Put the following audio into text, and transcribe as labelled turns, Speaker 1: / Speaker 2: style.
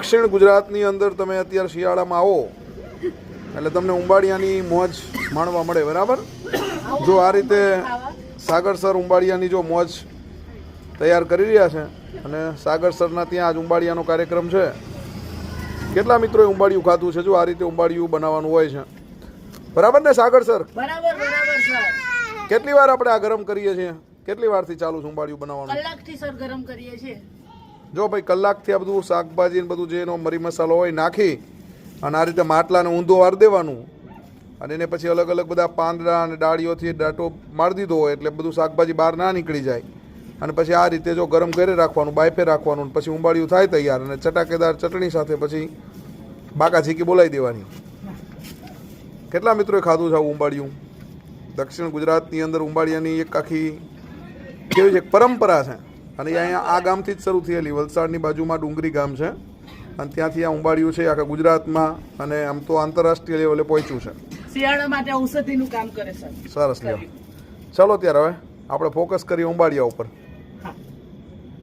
Speaker 1: દક્ષિણ ગુજરાતની અંદર તમે અત્યારે શિયાળામાં આવો એટલે તમને ઉંબાડિયાની મોજ માણવા મળે બરાબર? જો આ રીતે સાગર સર ઉંબાડિયાની જો મોજ તૈયાર કરી રહ્યા છે અને સાગર સરના ત્યાં આજ ઉંબાડિયાનો કાર્યક્રમ છે. કેટલા મિત્રોએ ઉંબાડિયું ખાધું છે? જો આ રીતે ઉંબાડિયું બનાવવાનું હોય છે. બરાબર ને સાગર સર? કેટલી વાર આપણે આ ગરમ કરીએ છીએ? કેટલી વારથી ચાલુ છે ઉંબાડિયું બનાવવાનું?
Speaker 2: કલાકથી સર ગરમ કરીએ છીએ.
Speaker 1: જો ભાઈ કલાકથી આ બધું શાકભાજી ને બધું જે એનો મરી મસાલો હોય નાખી અને આ રીતે માટલાને ઊંધો વાર દેવાનું અને એને પછી અલગ અલગ બધા પાંદડા અને ડાળીઓથી ડાટો મારી દીધો હોય એટલે બધું શાકભાજી બહાર ના નીકળી જાય. અને પછી આ રીતે જો ગરમ કરી રાખવાનું બાયફે રાખવાનું પછી ઉંબાડિયું થાય તૈયાર અને ચટાકેદાર ચટણી સાથે પછી બાકા ઝીકી બોલાવી દેવાની. કેટલા મિત્રોએ ખાધું છે આવું ઉંબાડિયું? દક્ષિણ ગુજરાતની અંદર ઉંબાડિયાની એક આખી કેવી છે? પરંપરા છે. અને અહીંયા આ ગામથી જ શરૂ થયેલી વલસાડની બાજુમાં ડુંગરી ગામ છે. અને ત્યાંથી આ ઉંબાડિયું છે આખા ગુજરાતમાં અને આમ તો આંતરરાષ્ટ્રીય લેવલે પહોંચ્યું છે.
Speaker 2: શિયાળા માટે ઔષધિનું કામ કરે સર.
Speaker 1: સરસ લ્યો. ચલો ત્યારે હવે આપણે ફોકસ કરીએ ઉંબાડિયા ઉપર.